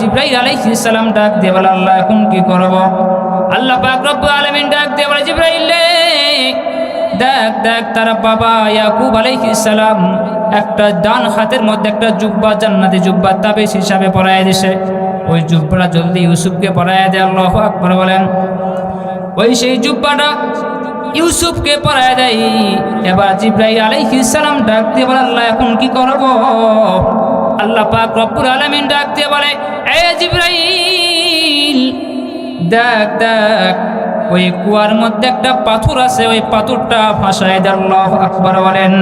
জিব্রাইল আলাইহিস সালাম ডাক দিয়ে বলে আল্লাহ এখন কি করব? আল্লাহ পাক রব্বুল আলামিন ডাক দিয়ে বলে জিব্রাইল রে, দেখ দেখ তার বাবা ইয়াকুব আলাইহিস সালাম একটা ডান হাতের মধ্যে একটা জুব্বা জান্নাতি জুব্বা তাবিজ হিসাবে পরায় দিছে। ওই জুব্বাটা জলদি ইউসুফকে পরায় দেয় আল্লাহু আকবার বলেন। ওই সেই জুব্বাটা ইউসুফকে পরায় দেয় এবার জিব্রাইল আলাইহিস সালাম ডাক দিয়ে বলে আল্লাহ এখন কি করব? আল্লাহ পাক রব্বুল আলামিন ডাক দিয়ে বলে, এ জিব্রাইল, দেখ দেখ, ওই কুয়ার মধ্যে একটা পাথর আছে, ওই পাথরটা ভাসায় আল্লাহ আকবার বলেন।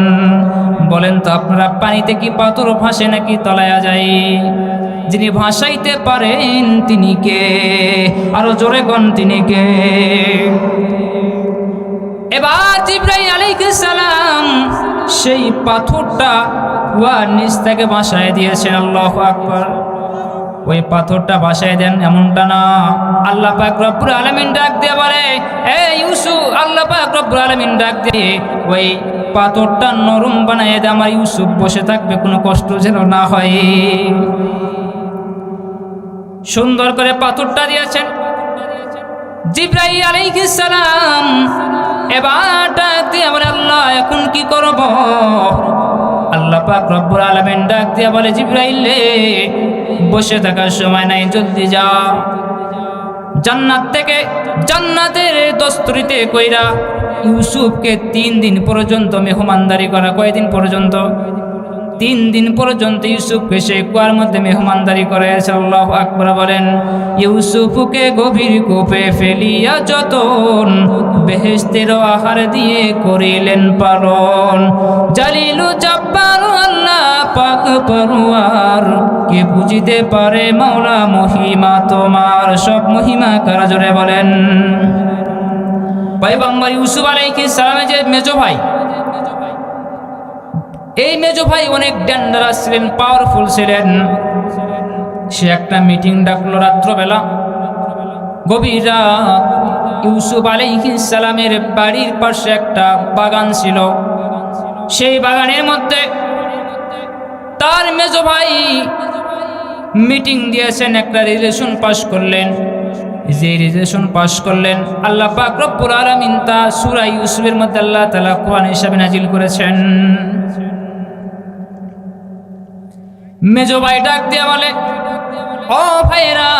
বলেন তো, আপনারা পানিতে কি পাথর ভাসে নাকি তলায়া যায় যিনি ভাসাইতে পারেন তিনি কে, আরও জোরে গন তিনি কে। এবার জিব্রাইল আলাইহিস সালাম সেই পাথরটা কুয়ার নিচ থেকে বাসায় দিয়েছেন, আল্লাহ আকবার। ওই পাথরটা বাসায় দেন এমনটা না। আল্লাহ পাক আলামিন ডাক দিয়ে বলে, এ ইউসুফ, আল্লাহ পাক আলামিন ডাক দিয়ে, ওই পাথরটা নরম বানায় দে, আমার ইউসুফ বসে থাকবে, কোনো কষ্ট যেন না হয়। সুন্দর করে পাথরটা দিয়েছেন। জিব্রাইল আলাইহিস সালাম, এবার ডাক দিয়ে বলে, আল্লাহ, এখন কি করব? আল্লাহ পাক রব্বুল আলামিন ডাক দিয়ে বলে, জিব্রাইল বসে থাকার সময় নাই, জলদি যা জান্নাত থেকে, জান্নাতের দস্তরিতে কইরা ইউসুফকে তিন দিন পর্যন্ত মেহমানদারি করা, কয়দিন পর্যন্ত? তিন দিন পর্যন্ত ইউসুফকে সে কুয়ার মধ্যে মেহমানদারি করে আল্লাহ আকবর বলেন, ইউসুফকে গভীর কোপে ফেলিয়া যতন বেহেস্তের আহার দিয়ে করিলেন পালন। জালিলু জব্বার আল্লাহ পাক পরুয়ার, কে বুঝিতে পারে মাওলা মহিমা তোমার? সব মহিমা কারা জোরে বলেন। পয়গম্বর ইউসুফ আলাইহিস সালামের যে মেজো ভাই এই মেজো ভাই অনেক ডেন্ডারাস ছিলেন পাওয়ারফুল ছিলেন। সে একটা মিটিং ডাকলো রাত্রবেলা। গভীর রাত ইউসুফ সালামের বাড়ির পাশে একটা বাগান ছিল। সেই বাগানের মধ্যে তার মেজো ভাই মিটিং দিয়েছেন, একটা রিলেশন পাশ করলেন। যে রিলেশন পাশ করলেন, আল্লাহ পাক রব্বুল আলামিন তা সূরা ইউসুফের মধ্যে আল্লাহ তাআলা কোরআন হিসাবে নাজিল করেছেন। মেজো ভাই ডাক দিয়ে বলে, ও ভাইরা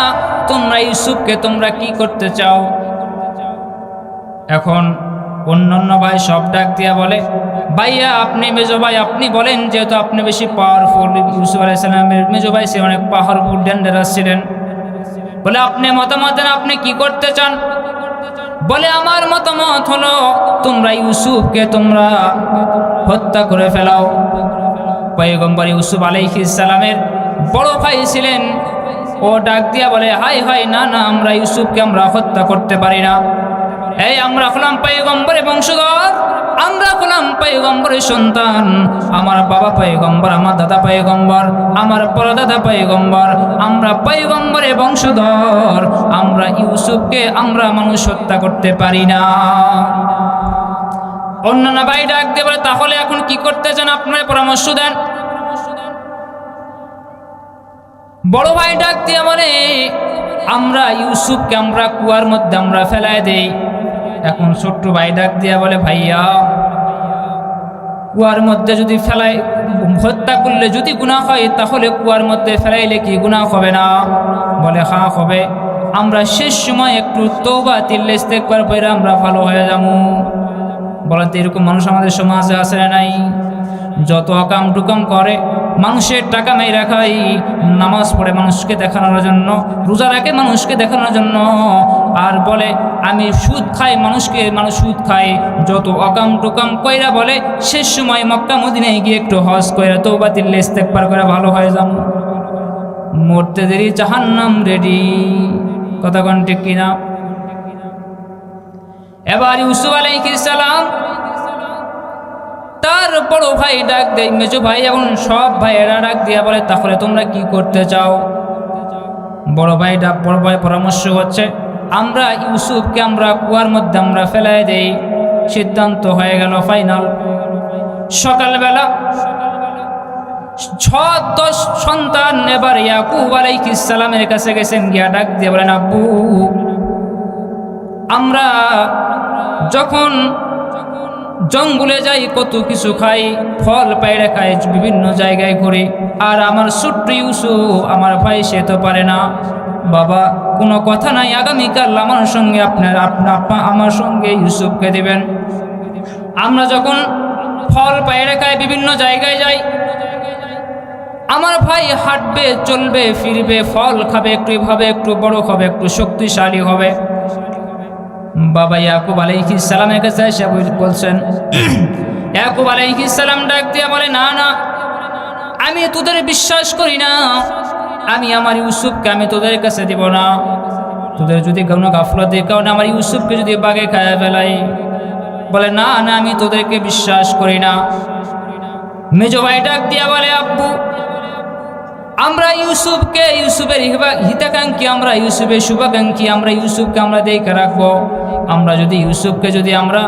তোমরা ইউসুফকে তোমরা কি করতে চাও? এখন অন্যান্য ভাই সব ডাক দিয়া বলে, ভাইয়া, আপনি মেজো ভাই, আপনি বলেন, যেহেতু আপনি বেশি পাওয়ারফুল ইউসুফ আলাইসালামের মেজো ভাই, সে অনেক পাওয়ারফুল ডেন্ডারাস ছিলেন। বলে, আপনি মতামত আপনি কি করতে চান? বলে, আমার মতামত হলো, তোমরা ইউসুফকে তোমরা হত্যা করে ফেলাও। পয়গম্বর ইউসুফ আলাইহিস সালামের বড় ভাই ছিলেন। ও ডাক দিয়া বলে, হাই হাই, না না, আমরা ইউসুফকে আমরা হত্যা করতে পারি না। এই, আমরা হলাম পয়গম্বরের বংশধর, আমরা হলাম পয়গম্বরের সন্তান। আমার বাবা পয়গম্বর, আমার দাদা পয়গম্বর, আমার পরদাদা পয়গম্বর, আমরা পয়গম্বরের বংশধর, আমরা ইউসুফকে আমরা মানুষ হত্যা করতে পারি না। অন্যান্য ভাই ডাক দিয়ে বলে, তাহলে এখন কি করতে চান? আপনার পরামর্শ দেন। বড় ভাই ডাক দিয়ে বলে, আমরা ইউসুফকে আমরা কুয়ার মধ্যে আমরা ফেলায় দেই। এখন ছোট্ট ভাই ডাক দিয়া বলে, ভাইয়া, কুয়ার মধ্যে যদি ফেলাই, হত্যা করলে যদি গুণা হয়, তাহলে কুয়ার মধ্যে ফেলাইলে কি গুণা হবে না? বলে হ্যাঁ হবে। আমরা শেষ সময় একটু তৌবা তিল্লে ইস্তেকবার পরে আমরা ভালো হয়ে যাব। বলেন এরকম মানুষ আমাদের সমাজে না নাই? যত অকাম টুকাম করে, মানুষের টাকা মেয়ে রাখাই, নামাজ পড়ে মানুষকে দেখানোর জন্য, রোজা রাখে মানুষকে দেখানোর জন্য, আর বলে, আমি সুদ খাই মানুষকে, মানুষ সুদ খায়। যত অকাম টুকাম কইরা বলে, শেষ সময় মক্কা মদিনায় গিয়ে একটু হজ কইরা তো বাতিল ইস্তেকবার করে ভালো হয়ে যাব মরতে দেরি জাহান্নাম রেডি। কথা কন ঠিক কিনা? এবার ইউসুফ সালাম তার বড় ভাই ডাক দেয়, মেজো ভাই এবং সব ভাইয়েরা ডাক দিয়া বলে, তাহলে তোমরা কি করতে চাও? বড় ভাই ডাক, বড় ভাই পরামর্শ হচ্ছে আমরা ইউসুফকে আমরা কুয়ার মধ্যে আমরা ফেলাই দেই। সিদ্ধান্ত হয়ে গেল ফাইনাল। সকালবেলা ছ দশ সন্তান এবার ইয়াকুব আলাইহিস সালামের কাছে গেছেন, গিয়া ডাক দিয়ে বলেন, আব্বু আমরা যখন জঙ্গলে যাই, কত কিছু খাই, ফল পাইড়ে খাই, বিভিন্ন জায়গায় ঘুরি। আর আমার ছোট্ট ইউসুফ আমার ভাই, সে তো পারে না। বাবা, কোনো কথা নাই। আগামীকাল আমার সঙ্গে আপনার, আপনা আমার সঙ্গে ইউসুফকে দেবেন। আমরা যখন ফল পাইড়ে খাই, বিভিন্ন জায়গায় যাই, আমার ভাই হাঁটবে, চলবে, ফিরবে, ফল খাবে, একটু এভাবে, একটু বড় হবে, একটু শক্তিশালী হবে। বাবা ইয়াকুব আলাইহিস সালামের কাছে এসে বল- বলছেন, ইয়াকুব আলাইহিস সালাম ডাক দিয়ে বলে, না না, আমি তোদের বিশ্বাস করি না। আমি আমার ইউসুফকে আমি তোদের কাছে দিব না। তোদের যদি কোনো গাফলতের কারণে আমার ইউসুফকে যদি বাগে খায় ফেলাই, বলে, না না, আমি তোদেরকে বিশ্বাস করি না। মেজো ভাই ডাক দিয়া বলে, আব্বু আমরা ইউসুফকে, ইউসুফের হিতাকাঙ্ক্ষী, আমরা ইউসুফের শুভাকাঙ্ক্ষী, আমরা ইউসুফকে আমরা দেখে রাখব। আমরা যদি ইউসুফকে যদি আমরা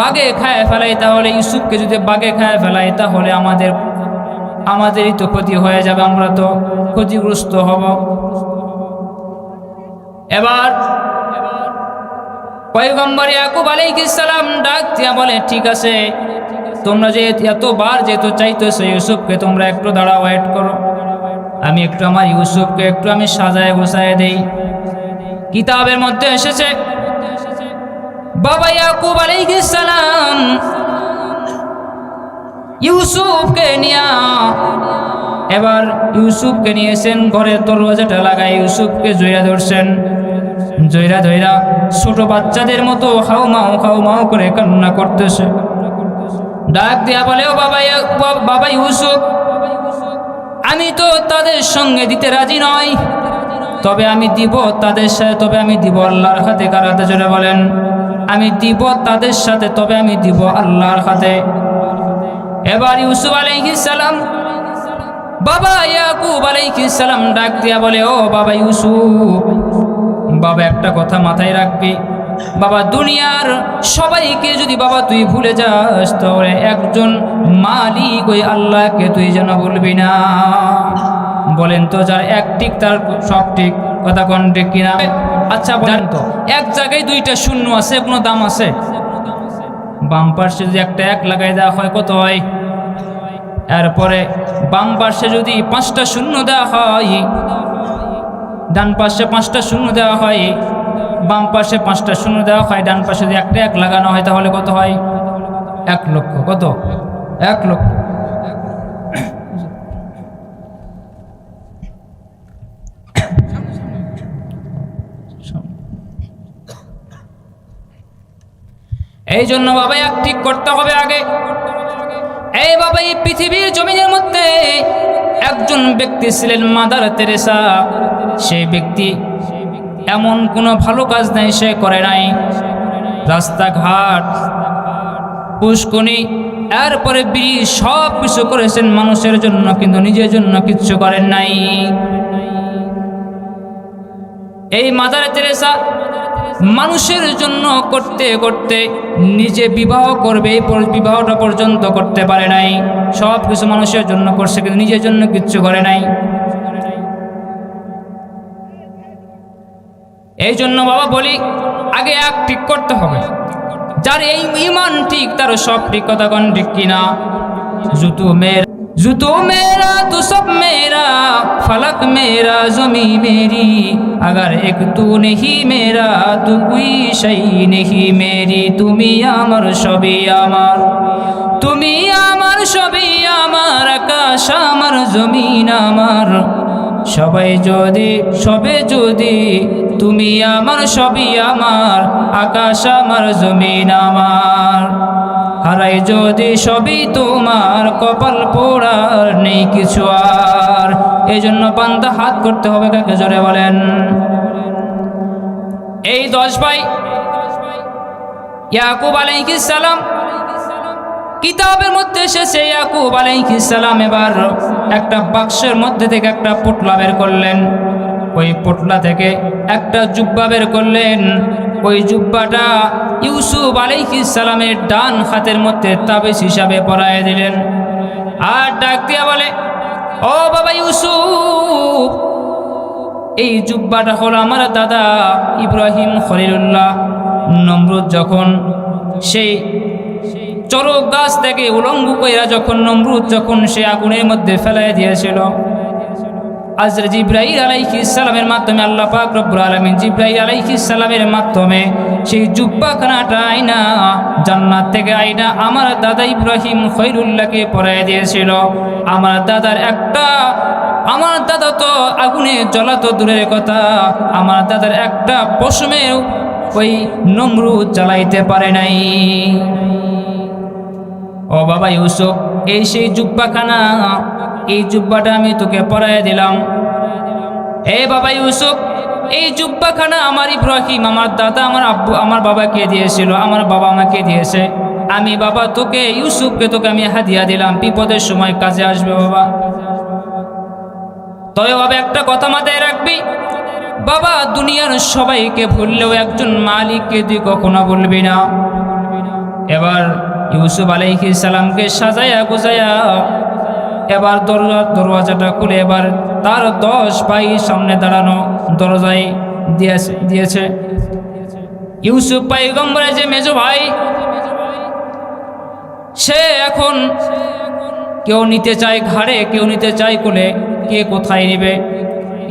বাগে খায় ফেলাই, তাহলে ইউসুফকে যদি বাগে খায় ফেলাই, তাহলে আমাদের আমাদেরই তো ক্ষতি হয়ে যাবে, আমরা তো ক্ষতিগ্রস্ত হব। এবার পয়গম্বর ইয়াকুব সালাম ডাক দিয়া বলে, ঠিক আছে, তোমরা যে এতবার যেহেতু চাইতেছো ইউসুফকে, তোমরা একটু দাঁড়া ওয়েট করো। আমি একটু আমার ইউসুফকে একটু আমি সাজায় গোসায় দেই। কিতাবের মধ্যে এসেছে, বাবা ইয়াকুব আলাইহিস সালাম ইউসুফকে নিয়া, এবার ইউসুফকে নিয়েছেন ঘরের দরওয়াজাটা লাগায় ইউসুফকে জয়রা ধরছেন। জয়রা ধৈরা ছোট বাচ্চাদের মতো হাউ মাউ খাউ মাউ করে কান্না করতেছে। ডাক দিয়া বলে, ও বাবা বাবা ইউসুফ আমি তো তাদের সঙ্গে দিতে রাজি নই। তবে আমি দিব তাদের সাথে, তবে আমি দিব আল্লাহর হাতে। কার হাতে? জোরে বলেন। আমি দিব তাদের সাথে, তবে আমি দিব আল্লাহর হাতে। এবার ইউসুফ সালাম বাবা ইয়াকুব সালাম ডাক দিয়া বলে, ও বাবা ইউসুফ, বাবা একটা কথা মাথায় রাখবি। বাবা দুনিয়ার সবাইকে যদি বাবা তুই ভুলে যাস, তাহলে একজন মালিক ওই আল্লাহকে তুই যেন বলবি না। বলেন তো যার এক ঠিক, তার সব ঠিক, কথা কোন ঠিক কিনা? আচ্ছা বলেন তো, এক জায়গায় দুইটা শূন্য আছে, কোনো দাম আছে? বাম পাশে যদি একটা এক লাগাই দেওয়া হয়, কত হয়? এরপরে বাম পাশে যদি পাঁচটা শূন্য দেওয়া হয়, ডান পাশে পাঁচটা শূন্য দেওয়া হয় বাম পাশে পাঁচটা শূন্য দেওয়া হয়, ডান পাশে যদি একটা এক লাগানো হয়, তাহলে কত হয়? এক লক্ষ। কত? এক লক্ষ। এই জন্য বাবা, এক ঠিক করতে হবে আগে। এই বাবা, এই পৃথিবীর জমিনের মধ্যে একজন ব্যক্তি ছিলেন মাদার তেরেসা। সেই ব্যক্তি এমন কোনো ভালো কাজ নাই, সে করে নাই। রাস্তাঘাট পুষ্কনি এরপরে ব্রিজ সব কিছু করেছেন মানুষের জন্য, কিন্তু নিজের জন্য কিচ্ছু করেন নাই। এই মাদার তেরেসা মানুষের জন্য করতে করতে নিজে বিবাহ করবে, এই বিবাহটা পর্যন্ত করতে পারে নাই। সব কিছু মানুষের জন্য করছে, কিন্তু নিজের জন্য কিচ্ছু করে নাই। এই জন্য বাবা বলি আগে এক ঠিক করতে হবে যার এই ইমান ঠিক তার সব ঠিক কথা কোন ঠিক কিনা জুতু মেয়ের জুতু মেরা তু সব মেরা ফলক মেরা জমি মেরি अगर एक तू नहीं मेरा तू कोई शई नहीं मेरी তুমি আমার সবই আমার তুমি আমার সবই আমার আকাশ আমার জমিন আমার সবাই যদি, সবে যদি, তুমি আমার, সবই আমার, আকাশ আমার, জমিন আমার। হারাই যদি সবই তোমার, কপাল পোড়ার নেই কিছু আর। এই জন্য পান্তা হাত করতে হবে কাকে জোরে বলেন। এই দশ ভাই, ইয়াকুব আলাইহিস সালাম কিতাবের মধ্যে এসেছে ইয়াকুব আলাইহিস সালাম এবার একটা বাক্সের মধ্যে থেকে একটা পুটলা বের করলেন। ওই পুটলা থেকে একটা জুব্বা বের করলেন। ওই জুব্বাটা ইউসুফ আলাইহিস সালামের ডান হাতের মধ্যে তাবিজ হিসাবে পরায় দিলেন। আর ডাক দিয়া বলে, ও বাবা ইউসুফ, এই জুব্বাটা হলো আমার দাদা ইব্রাহিম খলিলুল্লাহ। নমরুদ যখন সেই চরক গাছ থেকে উলঙ্গ কইরা যখন নমরুদ, যখন সে আগুনের মধ্যে ফেলাই দিয়েছিল। আজরে জিব্রাহিল আলাইহি সালামের মাধ্যমে আল্লাহ পাক রব্বুল আলামিন জিব্রাহিল আলাইহি সালামের মাধ্যমে সেই জুব্বাখানাটা আইনা, জান্নাত থেকে আইনা আমার দাদা ইব্রাহিম খৈরুল্লাহকে পরাই দিয়েছিল। আমার দাদার একটা, আমার দাদা তো আগুনে জ্বলাতো দূরের কথা, আমার দাদার একটা পশমেও ওই নমরুদ জ্বালাইতে পারে নাই। ও বাবা ইউসুফ, এই সেই জুব্বাখানা, এই জুব্বাটা আমি তোকে পরাই দিলাম। এ বাবা ইউসুফ, এই জুব্বাখানা আমার ইব্রাহিম, আমার দাদা, আমার আব্বু, আমার বাবাকে দিয়েছিল, আমার বাবা আমাকে দিয়েছে। আমি বাবা তোকে, ইউসুফকে তোকে আমি হাদিয়া দিলাম, বিপদের সময় কাজে আসবে বাবা। তবে বাবা একটা কথা মাথায় রাখবি, বাবা দুনিয়ার সবাইকে ভুললেও একজন মালিককে তুই কখনো বলবি না। এবার ইউসুফ আলাইহি সালামকে সাজায়া গুজায়া এবার দরজা দরওয়াজাটা খুলে এবার তার দশ ভাই সামনে দাঁড়ানো দরজায় দিয়েছে দিয়েছে। ইউসুফ পাইগম্বরের যে মেজো ভাই, সে এখন কেউ নিতে চায় ঘাড়ে, কেউ নিতে চায় কোলে, কে কোথায় নেবে?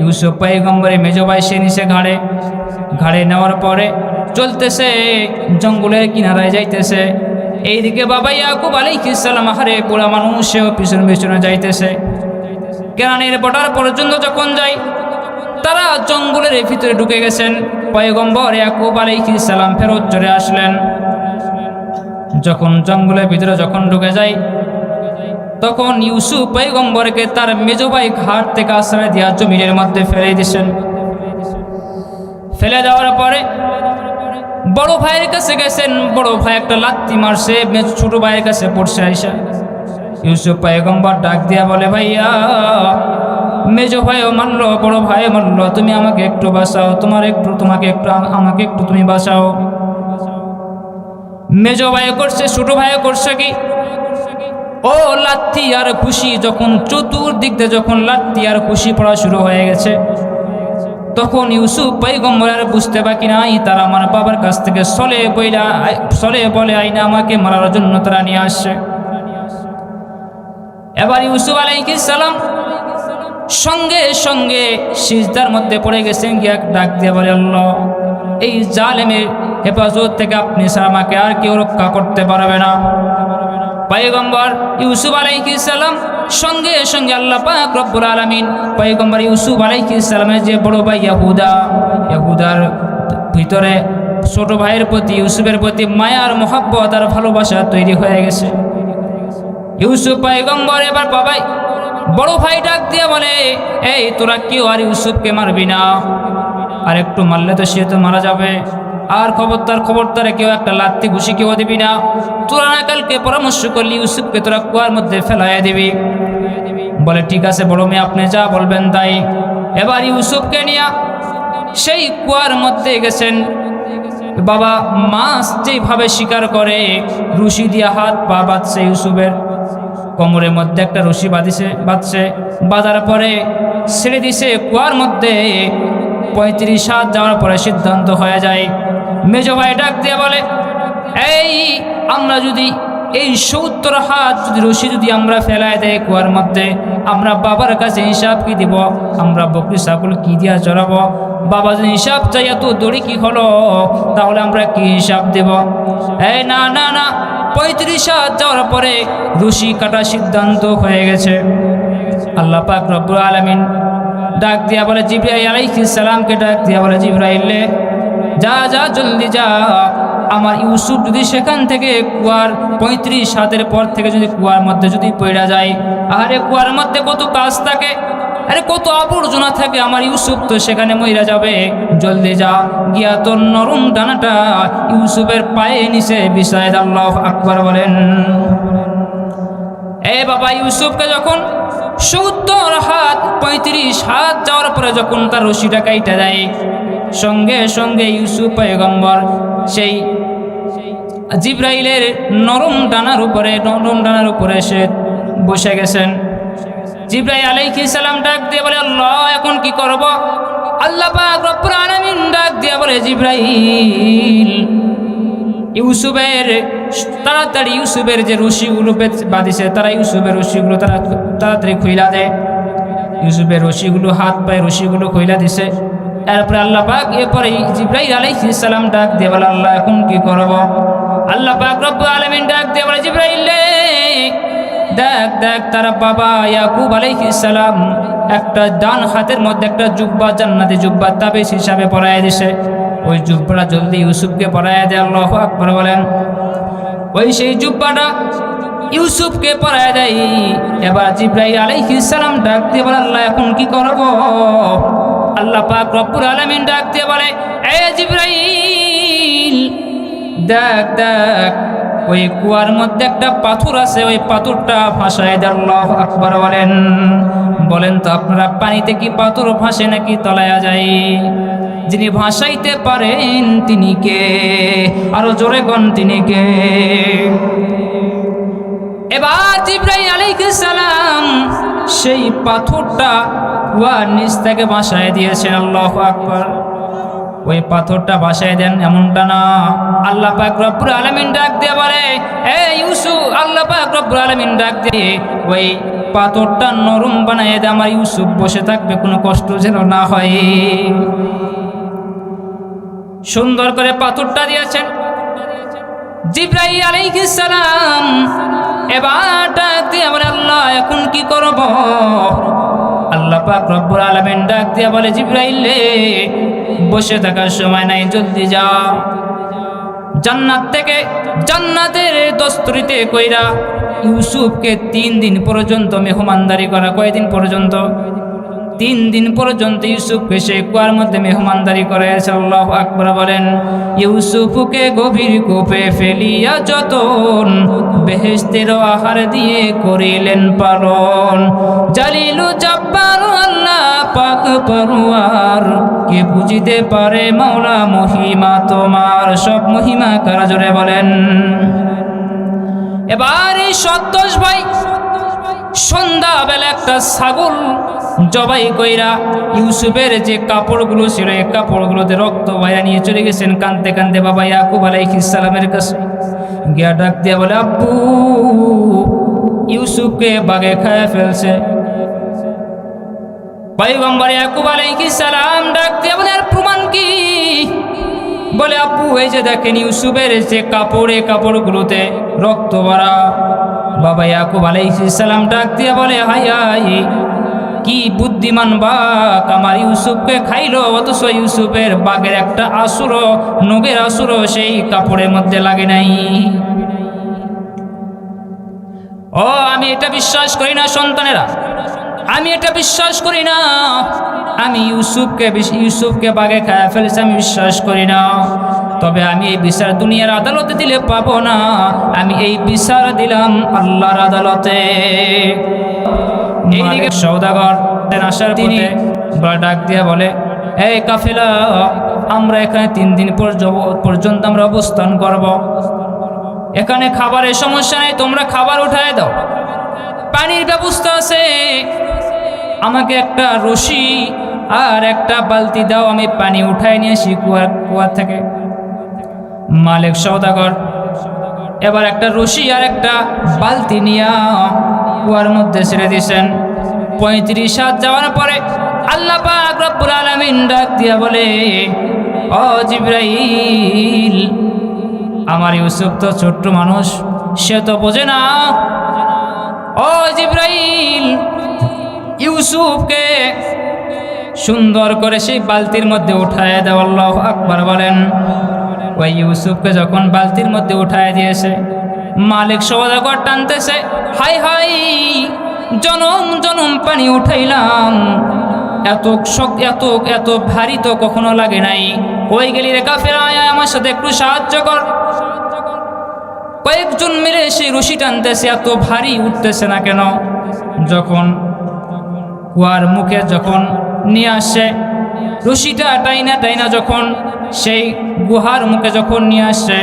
ইউসুফ পাইগম্বরে মেজো ভাই সে নিচে ঘাড়ে। ঘাড়ে নেওয়ার পরে চলতেছে জঙ্গলের কিনারায় যাইতেছে। এইদিকে বাবা ইয়াকুব আলাইহিসসালাম হারে পোড়া মানুষ সেও পিছনে পিছনে যাইতেছে। কেরানের বর্ডার পর্যন্ত যখন যাই তারা জঙ্গলের ভিতরে ঢুকে গেছেন। পয়গম্বর ইয়াকুব আলাইহিসসালাম ফেরত চলে আসলেন। যখন জঙ্গলের ভিতরে যখন ঢুকে যায়, তখন ইউসুফ পৈগম্বরকে তার মেজবাই ঘাট থেকে আশ্রয় দিয়া জমিনের মধ্যে ফেলে দিয়েছেন। ফেলে দেওয়ার পরে বড় ভাইয়ের কাছে গেছেন, বড় ভাই একটা লাত্তি মারছে ছোট ভাইয়ের কাছে পড়ছে আইসা। ইউসুফ পয়গম্বর ডাক দিয়া বলে, ভাইয়া, মেজো ভাইও মানলো, বড় ভাইও মানলো, তুমি আমাকে একটু বাঁচাও, তোমার একটু, তোমাকে একটু, আমাকে একটু তুমি বাঁচাও। মেজো ভাইও করছে, ছোট ভাইও করছে কি? ও লাত্তি আর খুশি যখন, চতুর্দিক দিয়ে যখন লাত্তি আর খুশি পড়া শুরু হয়ে গেছে তখন ইউসুফ পৈগম্বর আর বুঝতে বাকি নাই, তারা আমার বাবার কাছ থেকে সলে বইলা সলে বলে আইনা আমাকে, মারার জন্য তারা নিয়ে আসছে। এবার ইউসুফ সালাম সঙ্গে সঙ্গে সিজদার মধ্যে পড়ে গেছেন, গিয়া ডাক দিয়ে বলে, আল্লাহ, এই জালেমের হেফাজত থেকে আপনি ছাড়া আমাকে আর কেউ রক্ষা করতে পারবে না। পয়গম্বর ইউসুফ আলাইহিস সালাম, সঙ্গে সঙ্গে আল্লাহ পাক রব্বুল আলামিন পয়গম্বর ইউসুফ আলাইহিস সালামের যে বড় ভাই ইয়াহুদা, ইয়াহুদার ভিতরে ছোট ভাইয়ের প্রতি, ইউসুফের প্রতি মায়ার মহাব্বত আর ভালোবাসা তৈরি হয়ে গেছে। ইউসুফ পয়গম্বর এবার বাবাই, বড় ভাই ডাক দিয়ে বলে, এই তোরা কেউ আর ইউসুফকে মারবি না। আর একটু মারলে তো সে তো মারা যাবে। আর খবরদার খবরদারে কেউ একটা লাত্তি ঘুষি কেউ দিবি না। তোরা কালকে পরামর্শ করলি ইউসুফকে তোরা কুয়ার মধ্যে ফেলাইয়া দিবি। বলে, ঠিক আছে বড় মেয়ে, আপনি যা বলবেন তাই। এবার ইউসুফকে নিয়ে সেই কুয়ার মধ্যে গেছেন। বাবা, মাছ যেভাবে শিকার করে, রুশি দিয়া হাত পা বাঁধছে ইউসুফের। কোমরের মধ্যে একটা রশি বাঁধিছে, বাঁধছে। বাঁধার পরে ছেড়ে দিছে কুয়ার মধ্যে। পঁয়ত্রিশ হাত যাওয়ার পরে সিদ্ধান্ত হয়ে যায়। মেজো ভাই ডাক দিয়ে বলে, এই, আমরা যদি এই সত্তর হাত যদি রশি যদি আমরা ফেলায় দেয় কুয়ার মধ্যে, আমরা বাবার কাছে হিসাব কি দিব? আমরা বকরি ছাগল কি দিয়া চড়াবো? বাবা যদি হিসাব চাই, এত দড়ি কি হলো? তাহলে আমরা কি হিসাব দেব? এই, না না না, পঁয়ত্রিশ হাত যাওয়ার পরে রশি কাটা সিদ্ধান্ত হয়ে গেছে। আল্লাহ পাক রব্বুল আলমিন ডাক দিয়া বলে জিব্রাইল আলাইহিস সালামকে ডাক দিয়া বলে জিব্রাইলে যা যা, জলদি যা। আমার ইউসুফ যদি সেখান থেকে কুয়ার পঁয়ত্রিশ হাতের পর থেকে যদি কুয়ার মধ্যে যদি পড়া যায় আরে কুয়ার মধ্যে কত কাজ থাকে, আরে কত আবর্জনা থাকে, আমার ইউসুফ তো সেখানে মইরা যাবে। জলদি যা, গিয়া তোর নরম ডানাটা ইউসুফের পায়ে নিচে বিশায়দ আল্লাহ আকবার বলেন। এ বাবা ইউসুফকে যখন সত্তর হাত, পঁয়ত্রিশ হাত যাওয়ার পরে যখন তার রশিটা কাইটা যায়, সঙ্গে সঙ্গে ইউসুফ পয়গম্বর সেই জিব্রাইলের নরম ডানার উপরে, নরম ডানার উপরে সে বসে গেছেন। জিব্রাইল আলাইহিস সালাম ডাক দিয়ে বলে, আল্লাহ, এখন কি করব? আল্লাহ পাক রব্বুল আলামিন ডাক দিয়ে বলে, জিব্রাইল ইউসুফের, তাড়াতাড়ি ইউসুফের যে রশিগুলো বাঁধিছে, তারা ইউসুফের রশিগুলো তারা তাড়াতাড়ি খুইলা দেয়। ইউসুফের রশিগুলো, হাত পায়ে রশিগুলো খুইলা দিছে। এরপরে আল্লাহ পাক, এরপরে জিব্রাইল আলাইহিস সালাম ডাক দিয়ে বলে, আল্লাহ, এখন কি করব? আল্লাহ পাক রব্বুল আলামিন ডাক দিয়ে বলে, জিব্রাইল দেখ দেখ, তারা বাবা ইয়াকুব আলাইহিস সালাম একটা ডান হাতের মধ্যে একটা জুব্বা জান্নাতি জুব্বা তাবিজ হিসাবে পরায় দিছে। ওই জুব্বাটা জলদি ইউসুফকে পরায় দেয়, আল্লাহু আকবর বলেন। ওই সেই জুব্বাটা ইউসুফকে পরায় দেয়। এবার জিব্রাইল আলাইহিস সালাম ডাক দিয়ে বলে, আল্লাহ, এখন কি করব? আল্লাহ পাক রব্বুল আলামিন ডাক দিয়ে বলে, এ জিব্রাইল, দেখ দেখ, ওই কুয়ার মধ্যে একটা পাথর আছে, ওই পাথরটা ভাসায় দেয় আল্লাহ আকবার বলেন। বলেন তো, আপনারা পানিতে কি পাথর ফাঁসে নাকি তলায়া যায়? যিনি ভাসাইতে পারেন তিনি কে? আরও জোরে গন তিনি কে? এবার আলাইহিস সালাম সেই পাথরটা কুয়ার নিচ থেকে ভাসায় দিয়েছেন আল্লাহু আকবার। ওই পাথরটা ভাসায় দেন এমনটা না। আল্লাহ পাক রব্বুল আলামিন ডাক দিয়ে বলে, এ ইউসুফ, আল্লাহ পাক রব্বুল আলামিন ডাক দিয়ে ওই পাথরটা নরম বানায় দে, আমার ইউসুফ বসে থাকবে, কোনো কষ্ট যেন না হয়। সুন্দর করে পাথরটা দিয়েছেন। আলাইহিস সালাম, এবার ডাক দিয়ে বলে, আল্লাহ, এখন কি করব? আল্লাহ পাক রব্বুল আলামিন ডাক দিয়ে বলে, জিব্রাইল বসে থাকার সময় নাই, জলদি যা জান্নাত থেকে, জান্নাতের দস্তরিতে কইরা ইউসুফকে তিন দিন পর্যন্ত মেহমানদারি করা, কয়দিন পর্যন্ত? তিন দিন পর্যন্ত ইউসুফকে সেই কুয়ার মধ্যে মেহমানদারি করে আল্লাহ আকবর বলেন, ইউসুফকে গভীর কোপে ফেলিয়া যতন বেহেস্তের আহার দিয়ে করিলেন পালন। জালিলু জব্বার আল্লাহ পাক পরুয়ার, কে বুঝিতে পারে মাওলা মহিমা তোমার? সব মহিমা কারা জোরে বলেন। এবার এই সন্তোষ ভাই সন্ধ্যাবেলা একটা ছাগল জবাই কইরা ইউসুফের যে কাপড়গুলো ছিল, এই কাপড়গুলোতে রক্ত বাইরা নিয়ে চলে গেছেন কানতে কানতে বাবা ইয়াকুব আলাইহিস সালামের কাছে। গিয়া ডাক দিয়া বলে, আব্বু, ইউসুফকে বাগে খায় ফেলছে। ভাই পয়গম্বর ইয়াকুব আলাইহিস সালাম ডাক দিয়ে বলে, আর প্রমাণ কি? বলে, আব্বু, এই যে দেখেন ইউসুফের যে কাপড়ে, কাপড়গুলোতে রক্ত ভরা বাবা ইয়াকুব আলাইহিস সালাম ডাক বলে, হাই হাই, কি বুদ্ধিমান বাঘ আমার ইউসুফকে খাইলো, অথচ ইউসুফের বাঘের একটা আসুর নগের আসুর সেই কাপড়ের মধ্যে লাগে নাই। ও, আমি এটা বিশ্বাস করি না সন্তানেরা। আমি এটা বিশ্বাস করি না। আমি ইউসুফকে ইউসুফকে বাগে খায়া ফেলেছি আমি বিশ্বাস করি না। তবে আমি এই বিচার দুনিয়ার আদালতে দিলে পাবো না। আমি এই বিচার দিলাম আল্লাহর আদালতে। এইদিকে সৌদাগর আসার তিনি ডাক দিয়ে বলে এই কাফেলা আমরা এখানে তিন দিন পর্য- পর্যন্ত আমরা অবস্থান করব। এখানে খাবারের সমস্যা নেই তোমরা খাবার উঠায় দাও। পানির ব্যবস্থা আছে। আমাকে একটা রশি আর একটা বালতি দাও, আমি পানি উঠায় নিয়ে আসি কুয়ার কুয়ার থেকে। মালিক সৌদাগর এবার একটা রশি আর একটা বালতি নিয়ে কুয়ার মধ্যে ছেড়ে দিয়েছেন। পঁয়ত্রিশ হাত যাওয়ার পরে আল্লাহ পাক রব্বুল ডাক দিয়া বলে, ও জিব্রাইল, আমার ইউসুফ তো ছোট্ট মানুষ, সে তো বোঝে না। ও জিব্রাইল, ইউসুফকে সুন্দর করে সেই বালতির মধ্যে উঠায় দেও, আল্লাহ আকবার বলেন। ওই ইউসুফকে যখন বালতির মধ্যে উঠায় দিয়েছে, মালিক সৌদাগর টানতেছে, হাই হাই, জনম জনম পানি উঠাইলাম। এত শক এত এত ভারী তো কখনো লাগে নাই। ওই গেলি রে কাফের, আয় আয়, আমার সাথে একটু সাহায্য কর। কয়েকজন মিলে সেই রশি টানতেছে, এত ভারী উঠতেছে না কেন? যখন কুয়ার মুখে যখন নিয়ে আসছে রশিটা টাইনা টাইনা যখন সেই গুহার মুখে যখন নিয়ে আসছে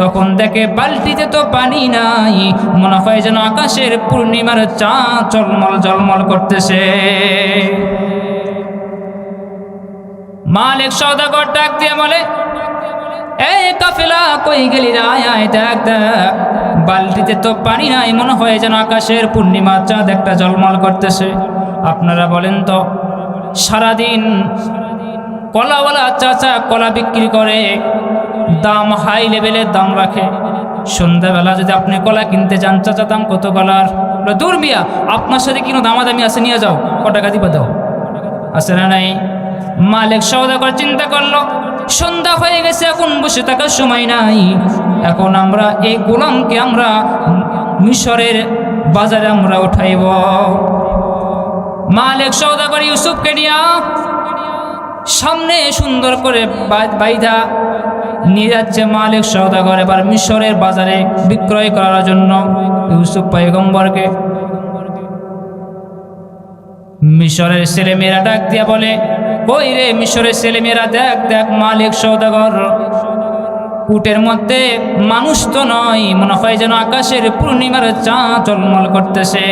তখন দেখে বালতিতে তো পানি নাই মনে হয় যেন আকাশের পূর্ণিমার চা চলমল জলমল করতেছে। মালিক সৌদাগর ডাক দিয়ে বলে, এই কাফেলা কই গেলি রে? আয় আয়, দেখ দেখ। বালতিতে তো পানি নাই, মনে হয় যেন আকাশের পূর্ণিমার চাঁদ একটা জলমল করতেছে। আপনারা বলেন তো সারাদিন কলাওয়ালা চাচা কলা বিক্রি করে, দাম হাই লেভেলের দাম রাখে। সন্ধ্যাবেলা যদি আপনি কলা কিনতে যান, চাচা, দাম কত কলার দূর মিয়া, আপনার সাথে কিনো দামাদামি আছে, নিয়ে যাও, ক টাকা দিবা দাও। আছে না নাই? মালিক সৌদাগর চিন্তা করল, সন্ধ্যা হয়ে গেছে, এখন বসে থাকার সময় নাই। এখন আমরা এই গোলামকে আমরা মিশরের বাজারে আমরা উঠাইব। মালিক সৌদাগর ইউসুফকে নিয়া সামনে সুন্দর করে বাইধা নিয়ে যাচ্ছে মালিক সৌদাগর। এবার মিশরের বাজারে বিক্রয় করার জন্য ইউসুফ পয়গম্বরকে মিশরের ছেলেমেয়েরা ডাক দিয়া বলে, কই রে মিশরের ছেলেমেয়েরা, দেখ দেখ মালিক সৌদাগর। উটের মধ্যে মানুষ তো নয়, মনে হয় যেন আকাশের পূর্ণিমার চা চলমল করতেছে।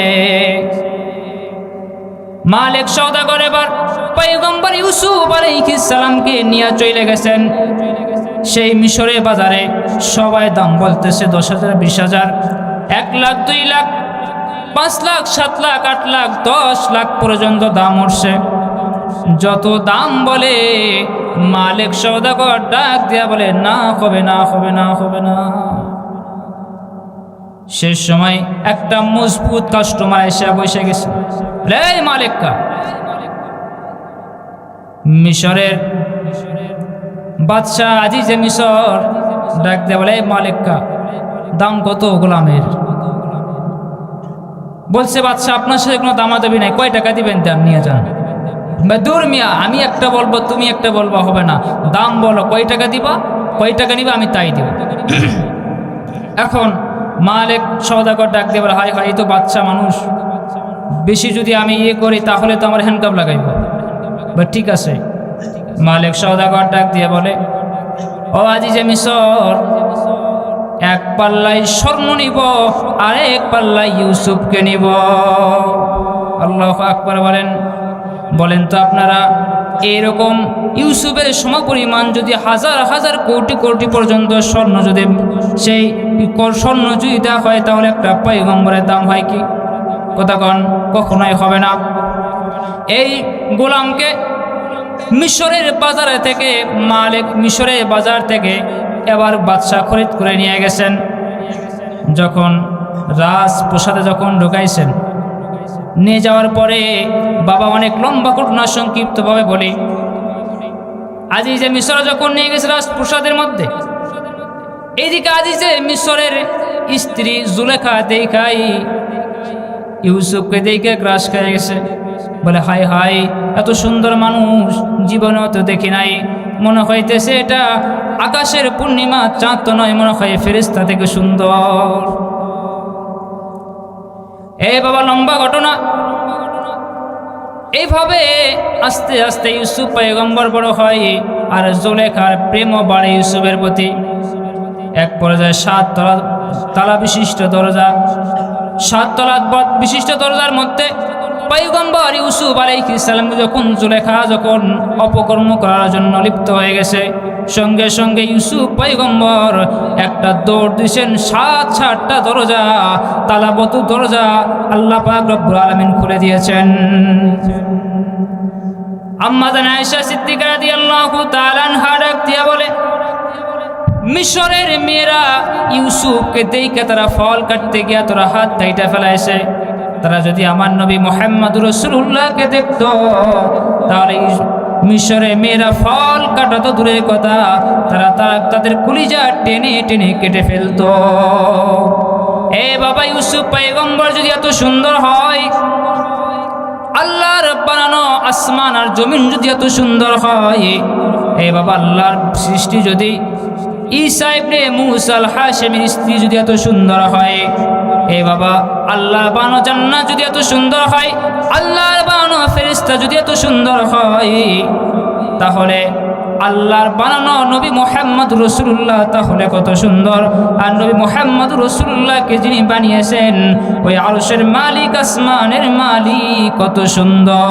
মালিক সৌদাগর এবার পয়গম্বর ইউসুফ আলাইহিস সালামকে নিয়ে চলে গেছেন। সেই মিশরে বাজারে সবাই দাম বলতেছে দশ হাজার, বিশ হাজার, এক লাখ, দুই লাখ, পাঁচ লাখ, সাত লাখ, আট লাখ, দশ লাখ পর্যন্ত দাম উঠছে। যত দাম বলে মালিক সৌদাগর ডাক দিয়া বলে, না হবে না হবে না হবে, না শেষ সময় একটা মজবুত কাস্টমার এসে বসে গেছে। রে মালিককা। মিশরের বাদশাহ আজিজে মিশর ডাক দিয়ে বলে, "এই মালিককা, দাম কত গোলামের? বলছে, বাদশাহ, আপনার সাথে কোনো দামাদাবি নাই, কয় টাকা দিবেন দাম নিয়ে যান। দূর মিয়া, আমি একটা বলব, তুমি একটা বলব, হবে না। দাম বলো, কয় টাকা দিবা? কয় টাকা নিবা? আমি তাই দিব। এখন মালিক সৌদাগর ডাক দিয়ে বলে, হায় এই তো বাচ্চা মানুষ। বেশি যদি আমি ইয়ে করি, তাহলে তো আমার হ্যান্ডকাপ লাগাইব। বা ঠিক আছে। মালিক সৌদাগর ডাক দিয়ে বলে, ও আজি যে মিশর এক পাল্লাই স্বর্ণ নিব আর এক পাল্লাই ইউসুফকে নিব। আল্লাহ আকবর বলেন। বলেন তো আপনারা এরকম ইউসুফের সমপরিমাণ যদি হাজার হাজার কোটি কোটি পর্যন্ত স্বর্ণ যদি সেই স্বর্ণ যদি দেওয়া হয়, তাহলে একটা পয়গম্বরের দাম হয় কি? কথা কন, কখনোই হবে না। এই গোলামকে মিশরের বাজারে থেকে মালিক মিশরের বাজার থেকে এবার বাদশাহ খরিদ করে নিয়ে গেছেন। যখন রাজপ্রসাদে যখন ঢুকাইছেন নিয়ে যাওয়ার পরে বাবা অনেক লম্বা ঘটনা সংক্ষিপ্তভাবে বলি। আজি যে মিশরে যখন নিয়ে গেছে রাজপ্রসাদের মধ্যে এইদিকে আজি যে মিশরের স্ত্রী জুলেখা দেখাই, ইউসুফকে দেখে গ্রাস খেয়ে গেছে। বলে হাই হাই এত সুন্দর মানুষ জীবনে তো দেখি নাই। মনে হইতেছে এটা আকাশের পূর্ণিমা, চাঁদ নয়, মনে হয় ফেরিস্তা থেকে সুন্দর। এই বাবা, লম্বা ঘটনা। এইভাবে আস্তে আস্তে ইউসুফ পয়গম্বর বড় হয় আর জোলেখার প্রেম বাড়ে ইউসুফের প্রতি। এক পর্যায়ে সাত তলা, তালা বিশিষ্ট দরজা, সাত তলা বিশিষ্ট দরজার মধ্যে পয়গম্বর ইউসুফ আলাইহিস সালাম যখন জুলেখা যখন অপকর্ম করার জন্য লিপ্ত হয়ে গেছে, সঙ্গে সঙ্গে ইউসুফ পাইগম্বর একটা দৌড় দিছেন, সাত সাতটা দরজা তালাবতু দরজা আল্লাহ পাক রব্বুল আলামিন খুলে দিয়েছেন। আম্মাদান আয়েশা সিদ্দিকা রাদিয়াল্লাহু তাআলা আনহা ডাক দিয়া বলে, মিশরের মেয়েরা ইউসুফকে দেখে তারা ফল কাটতে গিয়া তোরা হাত টাইটা ফেলাইছে। তারা যদি আমার নবী মোহাম্মদ রসুল্লাহকে দেখতো, তাহলে মিশরে মেয়েরা ফল কাটা তো কথা, তারা তারা তাদের কুলিজা টেনে টেনে কেটে ফেলত। এ বাবা ইউসুফ পাইগম্বর যদি এত সুন্দর হয় আল্লাহর বানানো আসমান আর জমিন যদি এত সুন্দর হয় এই বাবা আল্লাহর সৃষ্টি যদি ঈসা ইবনে মুসাল হাশেমের স্ত্রী যদি এত সুন্দর হয়, এ বাবা, আল্লাহর বানানো জান্নাত যদি এত সুন্দর হয়, আল্লাহর বানানো ফেরিস্তা যদি এত সুন্দর হয়, তাহলে আল্লাহর বানানো নবী মোহাম্মদ রসুল্লাহ তাহলে কত সুন্দর। আর নবী মোহাম্মদ রসুল্লাহকে যিনি বানিয়েছেন, ওই আরশের মালিক, আসমানের মালিক, কত সুন্দর।